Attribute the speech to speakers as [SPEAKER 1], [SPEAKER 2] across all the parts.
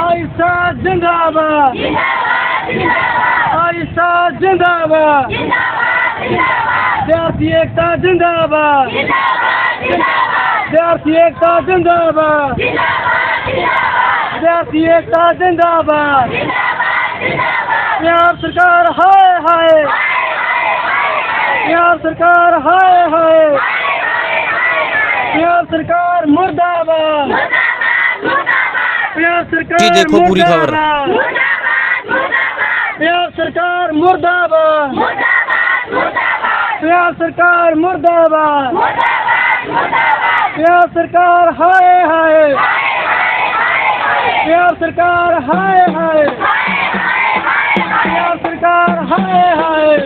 [SPEAKER 1] ਆਇਸਾ ਜਿੰਦਾਬਾਦ। ਆਇਸਾ ਜਿੰਦਾਬਾਦ। ਵਿਦਿਆਰਥੀ ਏਕਤਾ ਜਿੰਦਾਬਾਦ। ਵਿਦਿਆਰਥੀ ਏਕਤਾ ਜਿੰਦਾਬਾਦ। ਵਿਦਿਆਰਥੀ ਏਕਤਾ ਜਿੰਦਾਬਾਦ। ਪੰਜਾਬ ਸਰਕਾਰ ਹਾਏ ਹਾਏ। ਪੰਜਾਬ ਸਰਕਾਰ ਹਾਏ ਹਾਏ ਪੰਜਾਬ ਸਰਕਾਰ ਮੁਰਦਾਬਾਦ ਪੰਜਾਬ ਸਰਕਾਰ
[SPEAKER 2] ਜੀ ਦੇਖੋ ਪੂਰੀ ਖਬਰ।
[SPEAKER 1] ਮੁਰਦਾਬਾਦ। ਪੰਜਾਬ ਸਰਕਾਰ ਮੁਰਦਾਬਾਦ ਪੰਜਾਬ ਸਰਕਾਰ ਮੁਰਦਾਬਾਦ ਪੰਜਾਬ ਸਰਕਾਰ ਹਾਏ ਹਾਏ ਪੰਜਾਬ ਸਰਕਾਰ ਹਾਏ ਹਾਏ ਪੰਜਾਬ ਸਰਕਾਰ ਹਾਏ ਹਾਏ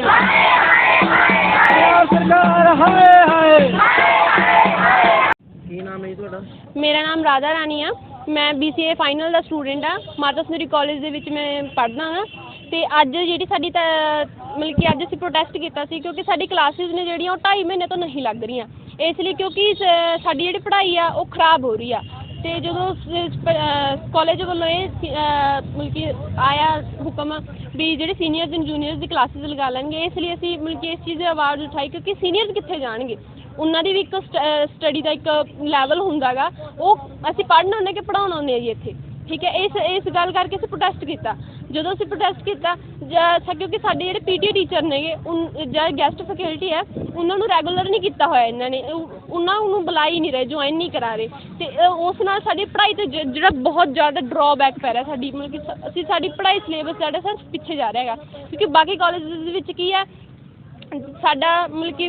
[SPEAKER 1] ਪੰਜਾਬ ਸਰਕਾਰ ਹਾਏ ਹਾਏ ਕੀ ਨਾਮ ਹੈ ਜੀ ਤੁਹਾਡਾ
[SPEAKER 3] ਮੇਰਾ ਨਾਮ ਰਾਧਾ ਰਾਣੀ ਆ ਮੈਂ ਬੀ ਸੀ ਏ ਫਾਈਨਲ ਦਾ ਸਟੂਡੈਂਟ ਹਾਂ। ਮਾਤਾ ਸੁੰਦਰੀ ਕਾਲਜ ਦੇ ਵਿੱਚ ਮੈਂ ਪੜ੍ਹਦਾ ਹਾਂ ਅਤੇ ਅੱਜ ਜਿਹੜੀ ਸਾਡੀ ਤ, ਮਤਲਬ ਕਿ ਅੱਜ ਅਸੀਂ ਪ੍ਰੋਟੈਸਟ ਕੀਤਾ ਸੀ ਕਿਉਂਕਿ ਸਾਡੀ ਕਲਾਸਿਸ ਨੇ ਜਿਹੜੀਆਂ ਉਹ ਢਾਈ ਮਹੀਨੇ ਤੋਂ ਨਹੀਂ ਲੱਗ ਰਹੀਆਂ। ਇਸ ਲਈ ਕਿਉਂਕਿ ਸ- ਸਾਡੀ ਜਿਹੜੀ ਪੜ੍ਹਾਈ ਆ, ਉਹ ਖਰਾਬ ਹੋ ਰਹੀ ਆ। ਅਤੇ ਜਦੋਂ ਕਾਲਜ ਵੱਲੋਂ ਇਹ ਮਤਲਬ ਕਿ ਆਇਆ ਹੁਕਮ ਵੀ ਜਿਹੜੇ ਸੀਨੀਅਰਸ ਐਂਡ ਜੂਨੀਅਰਸ ਦੀ ਕਲਾਸਿਸ ਲਗਾ ਲੈਣਗੇ, ਇਸ ਲਈ ਅਸੀਂ ਮਤਲਬ ਕਿ ਇਸ ਚੀਜ਼ ਦੀ ਆਵਾਜ਼ ਉਠਾਈ ਕਿਉਂਕਿ ਸੀਨੀਅਰਸ ਕਿੱਥੇ ਜਾਣਗੇ? ਉਹਨਾਂ ਦੀ ਵੀ ਇੱਕ ਸਟੱਡੀ ਦਾ ਇੱਕ ਲੈਵਲ ਹੁੰਦਾ ਗਾ ਉਹ ਅਸੀਂ ਪੜ੍ਹਨਾ ਹੁੰਦੇ ਕਿ ਪੜ੍ਹਾਉਣਾ ਹੁੰਦੇ ਆ ਜੀ ਇੱਥੇ। ਠੀਕ ਹੈ, ਇਸ ਇਸ ਗੱਲ ਕਰਕੇ ਅਸੀਂ ਪ੍ਰੋਟੈਸਟ ਕੀਤਾ। ਜਦੋਂ ਅਸੀਂ ਪ੍ਰੋਟੈਸਟ ਕੀਤਾ, ਜਾਂ ਕਿਉਂਕਿ ਸਾਡੇ ਜਿਹੜੇ ਪੀਟੀ ਟੀਚਰ ਨੇਗੇ, ਉਨ- ਜਾਂ ਗੈਸਟ ਫੈਕਲਟੀ ਹੈ, ਉਹਨਾਂ ਨੂੰ ਰੈਗੂਲਰ ਨਹੀਂ ਕੀਤਾ ਹੋਇਆ ਇਹਨਾਂ ਨੇ। ਉਹਨਾਂ ਨੂੰ ਬੁਲਾ ਹੀ ਨਹੀਂ ਰਹੇ ਜੁਆਇਨ ਨਹੀਂ ਕਰਾ ਰਹੇ। ਤੇ ਉਸ ਨਾਲ ਸਾਡੀ ਪੜ੍ਹਾਈ ਤੇ ਜ- ਜਿਹੜਾ ਬਹੁਤ ਜ਼ਿਆਦਾ ਡਰਾਬੈਕ ਪੈ ਰਿਹਾ ਸਾਡੀ, ਮਤਲਬ ਕਿ ਅਸੀਂ ਸਾਡੀ ਪੜ੍ਹਾਈ ਸਿਲੇਬਸ ਜਿਹੜਾ ਸਰ ਪਿੱਛੇ ਜਾ ਰਿਹਾ ਹੈਗਾ। ਕਿਉਂਕਿ ਬਾਕੀ ਕਾਲਜਸ ਦੇ ਵਿੱਚ ਕੀ ਹੈ ਸਾਡਾ ਮਤਲਬ ਕਿ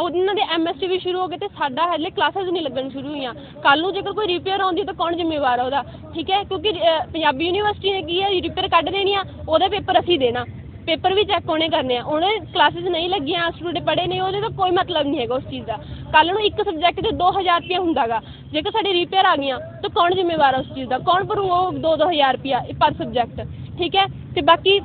[SPEAKER 3] ਉਹਨਾਂ ਦੇ ਐਮਐਸਟੀ ਵੀ ਸ਼ੁਰੂ ਹੋ ਗਏ ਤੇ ਸਾਡਾ ਹਲੇ ਕਲਾਸਿਸ ਨਹੀਂ ਲੱਗਣ ਸ਼ੁਰੂ ਹੋਈਆਂ। ਕੱਲ ਨੂੰ ਜੇਕਰ ਕੋਈ ਰਿਪੇਅਰ ਆਉਂਦੀ ਤਾਂ ਕੌਣ ਜ਼ਿੰਮੇਵਾਰ ਆ ਉਹਦਾ? ਠੀਕ ਹੈ? ਕਿਉਂਕਿ ਪੰਜਾਬੀ ਯੂਨੀਵਰਸਿਟੀ ਨੇ ਕੀ ਹੈ ਰਿਪੇਅਰ ਕੱਢ ਦੇਣੀ ਆ, ਉਹਦਾ ਪੇਪਰ ਅਸੀਂ ਦੇਣਾ। ਪੇਪਰ ਵੀ ਚੈੱਕ ਉਹਨੇ ਕਰਨੇ ਆ। ਉਹਨੇ ਕਲਾਸਿਸ ਨਹੀਂ ਲੱਗੀਆਂ ਸਟੂਡੈਂਟ ਪੜ੍ਹੇ ਨੇ, ਉਹਦੇ ਤਾਂ ਕੋਈ ਮਤਲਬ ਨਹੀਂ ਹੈਗਾ ਉਸ ਚੀਜ਼ ਦਾ। ਕੱਲ ਨੂੰ ਇੱਕ ਸਬਜੈਕਟ ਦੇ 2000 ਰੁਪਏ ਹੁੰਦਾਗਾ। ਜੇਕਰ ਸਾਡੀ ਰਿਪੇਅਰ ਆ ਗਈਆਂ, ਤਾਂ ਕੌਣ ਜ਼ਿੰਮੇਵਾਰ ਆ ਉਸ ਚੀਜ਼ ਦਾ? ਕੌਣ ਭਰੂ ਉਹ 2-2000 ਰੁਪਿਆ ਪਰ ਸਬਜੈਕਟ ਠੀਕ ਹੈ? ਤੇ ਬਾਕੀ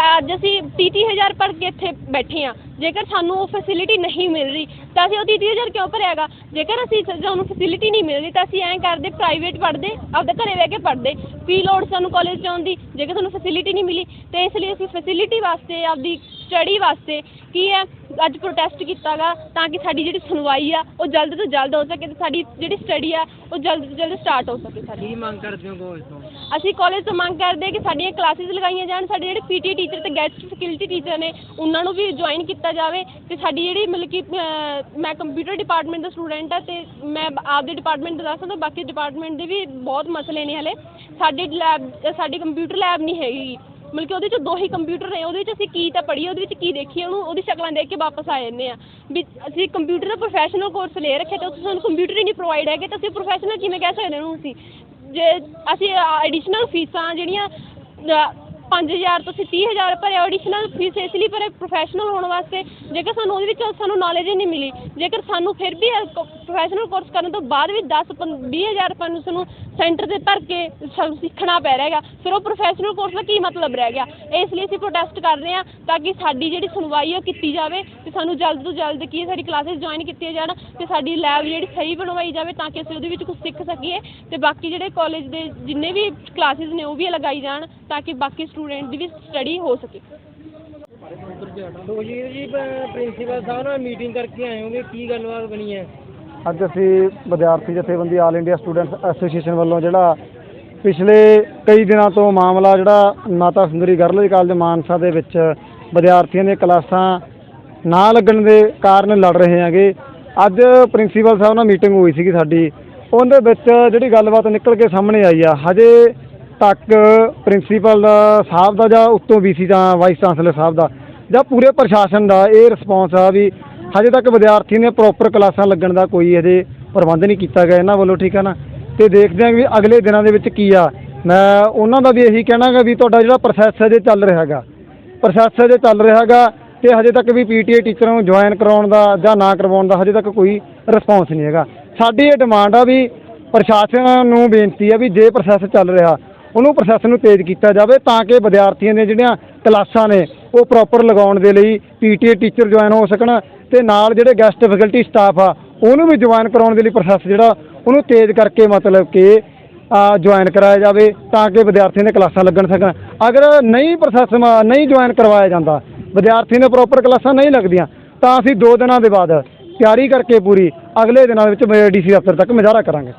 [SPEAKER 3] ਤਾਂ ਅੱਜ ਅਸੀਂ 30 ਹਜ਼ਾਰ ਭਰ ਕੇ ਇੱਥੇ ਬੈਠੇ ਹਾਂ। ਜੇਕਰ ਸਾਨੂੰ ਉਹ ਫੈਸਿਲਿਟੀ ਨਹੀਂ ਮਿਲ ਰਹੀ ਤਾਂ ਅਸੀਂ ਉਹ 30 ਹਜ਼ਾਰ ਕਿਉਂ ਭਰਿਆਗਾ? ਜੇਕਰ ਅਸੀਂ ਸਾਨੂੰ ਫੈਸਿਲਿਟੀ ਨਹੀਂ ਮਿਲ ਰਹੀ ਤਾਂ ਅਸੀਂ ਐਂ ਕਰਦੇ ਪ੍ਰਾਈਵੇਟ ਪੜ੍ਹਦੇ ਆਪਦੇ ਘਰੇ ਬਹਿ ਕੇ ਪੜ੍ਹਦੇ। ਕੀ ਲੋੜ ਸਾਨੂੰ ਕਾਲਜ 'ਚ ਆਉਣ ਦੀ ਜੇਕਰ ਸਾਨੂੰ ਫੈਸਿਲਿਟੀ ਨਹੀਂ ਮਿਲੀ ਤੇ ਇਸ ਲਈ ਅਸੀਂ ਫੈਸਿਲਿਟੀ ਵਾਸਤੇ ਆਪਦੀ ਸਟੱਡੀ ਵਾਸਤੇ ਕੀ ਹੈ ਅੱਜ ਪ੍ਰੋਟੈਸਟ ਕੀਤਾਗਾ ਤਾਂ ਕਿ ਸਾਡੀ ਜਿਹੜੀ ਸੁਣਵਾਈ ਆ ਉਹ ਜਲਦ ਤੋਂ ਜਲਦ ਹੋ ਸਕੇ ਤੇ ਸਾਡੀ ਜਿਹੜੀ ਸਟੱਡੀ ਆ ਉਹ ਜਲਦ ਤੋਂ ਜਲਦ ਸਟਾਰਟ ਹੋ ਸਕੇ ਸਾਡੀ।
[SPEAKER 1] ਕੀ ਮੰਗ ਕਰਦੇ ਹੋ ਕਾਲਜ ਤੋਂ?
[SPEAKER 3] ਅਸੀਂ ਕਾਲਜ ਤੋਂ ਮੰਗ ਕਰਦੇ ਹਾਂ ਕਿ ਸਾਡੀਆਂ ਕਲਾਸਿਸ ਲਗਾਈਆਂ ਜਾਣ ਸਾਡੇ ਜਿਹੜੇ ਪੀਟੀ ਟੀਚਰ ਤੇ ਗੈਸਟ ਫੈਕਲਟੀ ਟੀਚਰ ਨੇ ਉਹਨਾਂ ਨੂੰ ਵੀ ਜੁਆਇਨ ਕੀਤਾ ਜਾਵੇ ਤੇ ਸਾਡੀ ਜਿਹੜੀ ਮਤਲਬ ਕਿ ਮੈਂ ਕੰਪਿਊਟਰ ਡਿਪਾਰਟਮੈਂਟ ਦਾ ਸਟੂਡੈਂਟ ਆ ਅਤੇ ਮੈਂ ਆਪਦੇ ਡਿਪਾਰਟਮੈਂਟ ਦਾ ਦੱਸ ਸਕਦਾ, ਬਾਕੀ ਡਿਪਾਰਟਮੈਂਟ ਦੇ ਵੀ ਬਹੁਤ ਮਸਲੇ ਨੇ ਹਾਲੇ। ਸਾਡੀ ਲੈਬ ਸਾਡੀ ਕੰਪਿਊਟਰ ਲੈਬ ਨਹੀਂ ਹੈਗੀ। ਮਤਲਬ ਕਿ ਉਹਦੇ ਚ ਦੋ ਹੀ ਕੰਪਿਊਟਰ ਨੇ, ਉਹਦੇ 'ਚ ਅਸੀਂ ਕੀ ਤਾਂ ਪੜ੍ਹੀਏ, ਉਹਦੇ ਵਿੱਚ ਕੀ ਦੇਖੀਏ, ਉਹਨੂੰ, ਉਹਦੀ ਸ਼ਕਲਾਂ ਦੇਖ ਕੇ ਵਾਪਸ ਆ ਜਾਂਦੇ ਹਾਂ। ਵੀ ਅਸੀਂ ਕੰਪਿਊਟਰ ਦਾ ਪ੍ਰੋਫੈਸ਼ਨਲ ਕੋਰਸ ਲੈ ਰੱਖਿਆ ਅਤੇ ਉੱਥੇ ਸਾਨੂੰ ਕੰਪਿਊਟਰ ਹੀ ਨਹੀਂ ਪ੍ਰੋਵਾਈਡ ਹੈਗੇ, ਤਾਂ ਅਸੀਂ ਪ੍ਰੋਫੈਸ਼ਨਲ ਕਿਵੇਂ ਕਹਿ ਸਕਦੇ ਉਹਨੂੰ ਅਸੀਂ? ਜੇ ਅਸੀਂ ਐਡੀਸ਼ਨਲ ਫੀਸਾਂ ਜਿਹੜੀਆਂ ਪੰਜ ਹਜ਼ਾਰ ਤੋਂ ਅਸੀਂ 30000 ਭਰੇ ਐਡੀਸ਼ਨਲ ਫੀਸ ਇਸ ਲਈ ਭਰੇ ਪ੍ਰੋਫੈਸ਼ਨਲ ਹੋਣ ਵਾਸਤੇ ਜੇਕਰ ਸਾਨੂੰ ਉਹਦੇ ਵਿੱਚ ਸਾਨੂੰ ਨੌਲੇਜ ਹੀ ਨਹੀਂ ਮਿਲੀ, ਜੇਕਰ ਸਾਨੂੰ ਫਿਰ ਵੀ ਪ੍ਰੋਫੈਸ਼ਨਲ ਕੋਰਸ ਕਰਨ ਤੋਂ ਬਾਅਦ ਵੀ 10 20000 ਰੁਪਏ ਨੂੰ ਸਾਨੂੰ ਸੈਂਟਰ ਤੇ ਭਰ ਕੇ ਸਾਨੂੰ ਸਿੱਖਣਾ ਪੈ ਰਿਹਾ ਹੈਗਾ, ਫਿਰ ਉਹ ਪ੍ਰੋਫੈਸ਼ਨਲ ਕੋਰਸ ਦਾ ਕੀ ਮਤਲਬ ਰਹਿ ਗਿਆ? ਇਸ ਲਈ ਅਸੀਂ ਪ੍ਰੋਟੈਸਟ ਕਰ ਰਹੇ ਹਾਂ ਤਾਂ ਕਿ ਸਾਡੀ ਜਿਹੜੀ ਸੁਣਵਾਈ ਉਹ ਕੀਤੀ ਜਾਵੇ ਅਤੇ ਸਾਨੂੰ ਜਲਦ ਤੋਂ ਜਲਦ ਕੀ ਸਾਡੀ ਕਲਾਸਿਸ ਜੁਆਇਨ ਕੀਤੀਆਂ ਜਾਣ ਅਤੇ ਸਾਡੀ ਲੈਬ ਜਿਹੜੀ ਸਹੀ ਬਣਵਾਈ ਜਾਵੇ ਤਾਂ ਕਿ ਅਸੀਂ ਉਹਦੇ ਵਿੱਚ ਕੁਝ ਸਿੱਖ ਸਕੀਏ ਅਤੇ ਬਾਕੀ ਜਿਹੜੇ ਕਾਲਜ ਦੇ ਜਿੰਨੇ ਵੀ ਕਲਾਸਿਸ ਨੇ ਉਹ ਵੀ ਲਗਾਈ ਜਾਣ। ਤਾਂ ਕਿ ਬਾਕੀ ਸਟੂਡੈਂਟ ਦੀ ਵੀ ਸਟੱਡੀ ਹੋ ਸਕੇ।
[SPEAKER 1] ਸੁਖਜੀਤ ਜੀ ਪ੍ਰਿੰਸੀਪਲ ਸਾਹਿਬ ਨਾਲ ਮੀਟਿੰਗ ਕਰਕੇ ਆਏ ਹੋਗੇ ਕੀ ਗੱਲਬਾਤ ਬਣੀ ਹੈ?
[SPEAKER 4] ਅੱਜ ਅਸੀਂ ਵਿਦਿਆਰਥੀ ਜਥੇਬੰਦੀ ਆਲ ਇੰਡੀਆ ਸਟੂਡੈਂਟਸ ਐਸੋਸੀਏਸ਼ਨ ਵੱਲੋਂ ਜਿਹੜਾ ਪਿਛਲੇ ਕਈ ਦਿਨਾਂ ਤੋਂ ਮਾਮਲਾ ਜਿਹੜਾ ਮਾਤਾ ਸੁੰਦਰੀ ਗਰਲਜ਼ ਕਾਲਜ ਮਾਨਸਾ ਦੇ ਵਿੱਚ ਵਿਦਿਆਰਥੀਆਂ ਦੀਆਂ ਕਲਾਸਾਂ ਨਾ ਲੱਗਣ ਦੇ ਕਾਰਨ ਲੜ ਰਹੇ ਹੈਗੇ। ਅੱਜ ਪ੍ਰਿੰਸੀਪਲ ਸਾਹਿਬ ਨਾਲ ਮੀਟਿੰਗ ਹੋਈ ਸੀਗੀ ਸਾਡੀ। ਉਹਦੇ ਵਿੱਚ ਜਿਹੜੀ ਗੱਲਬਾਤ ਨਿਕਲ ਕੇ ਸਾਹਮਣੇ ਆਈ ਆ ਹਜੇ ਤੱਕ ਪ੍ਰਿੰਸੀਪਲ ਸਾਹਿਬ ਦਾ ਜਾਂ ਉੱਤੋਂ ਵੀਸੀ ਦਾ ਵਾਈਸ ਚਾਂਸਲਰ ਸਾਹਿਬ ਦਾ ਜਾਂ ਪੂਰੇ ਪ੍ਰਸ਼ਾਸਨ ਦਾ ਇਹ ਰਿਸਪੌਂਸ ਆ ਵੀ ਹਜੇ ਤੱਕ ਵਿਦਿਆਰਥੀ ਨੇ ਪ੍ਰੋਪਰ ਕਲਾਸਾਂ ਲੱਗਣ ਦਾ ਕੋਈ ਹਜੇ ਪ੍ਰਬੰਧ ਨਹੀਂ ਕੀਤਾ ਗਿਆ। ਇਹਨਾਂ ਵੱਲੋਂ ਠੀਕ ਹੈ ਨਾ? ਤੇ ਦੇਖਦੇ ਹਾਂ ਵੀ ਅਗਲੇ ਦਿਨਾਂ ਦੇ ਵਿੱਚ ਕੀ ਆ। ਮੈਂ ਉਹਨਾਂ ਦਾ ਵੀ ਇਹੀ ਕਹਿਣਾਗਾ ਵੀ ਤੁਹਾਡਾ ਜਿਹੜਾ ਪ੍ਰੋਸੈਸ ਹਜੇ ਚੱਲ ਰਿਹਾ ਹੈਗਾ। ਪ੍ਰੋਸੈਸ ਹਜੇ ਚੱਲ ਰਿਹਾ ਹੈਗਾ ਤੇ ਹਜੇ ਤੱਕ ਵੀ ਪੀਟੀਏ ਟੀਚਰਾਂ ਨੂੰ ਜੁਆਇਨ ਕਰਵਾਉਣ ਦਾ ਜਾਂ ਨਾ ਕਰਵਾਉਣ ਦਾ ਹਜੇ ਤੱਕ ਕੋਈ ਰਿਸਪੌਂਸ ਨਹੀਂ ਹੈਗਾ। ਸਾਡੀ ਇਹ ਡਿਮਾਂਡ ਆ ਵੀ ਪ੍ਰਸ਼ਾਸਨ ਨੂੰ ਬੇਨਤੀ ਆ ਵੀ ਜੇ ਪ੍ਰੋਸੈਸ ਚੱਲ ਰਿਹਾ ਉਹਨੂੰ ਪ੍ਰੋਸੈਸ ਨੂੰ ਤੇਜ਼ ਕੀਤਾ ਜਾਵੇ ਤਾਂ ਕਿ ਵਿਦਿਆਰਥੀਆਂ ਦੀਆਂ ਜਿਹੜੀਆਂ ਕਲਾਸਾਂ ਨੇ ਉਹ ਪ੍ਰੋਪਰ ਲਗਾਉਣ ਦੇ ਲਈ ਪੀਟੀਏ ਟੀਚਰ ਜੁਆਇਨ ਹੋ ਸਕਣ ਤੇ ਨਾਲ ਜਿਹੜੇ ਗੈਸਟ ਫੈਕਲਟੀ ਸਟਾਫ ਆ, ਉਹਨੂੰ ਵੀ ਜੁਆਇਨ ਕਰਾਉਣ ਦੇ ਲਈ ਪ੍ਰੋਸੈਸ ਜਿਹੜਾ, ਉਹਨੂੰ ਤੇਜ਼ ਕਰਕੇ ਮਤਲਬ ਕਿ ਜੁਆਇਨ ਕਰਾਇਆ ਜਾਵੇ ਤਾਂ ਕਿ ਵਿਦਿਆਰਥੀਆਂ ਨੇ ਕਲਾਸਾਂ ਲੱਗਣ ਸਕਣ। ਅਗਰ ਨਹੀਂ ਪ੍ਰੋਸੈਸ ਨਹੀਂ ਜੁਆਇਨ ਕਰਵਾਇਆ ਜਾਂਦਾ, ਵਿਦਿਆਰਥੀ ਨੇ ਪ੍ਰੋਪਰ ਕਲਾਸਾਂ ਨਹੀਂ ਲੱਗਦੀਆਂ, ਤਾਂ ਅਸੀਂ 2 ਦਿਨਾਂ ਦੇ ਬਾਅਦ ਤਿਆਰੀ ਕਰਕੇ ਪੂਰੀ ਅਗਲੇ ਦਿਨਾਂ ਦੇ ਵਿੱਚ ਡੀਸੀ ਦਫ਼ਤਰ ਤੱਕ ਮੁਜ਼ਾਹਰਾ ਕਰਾਂਗੇ।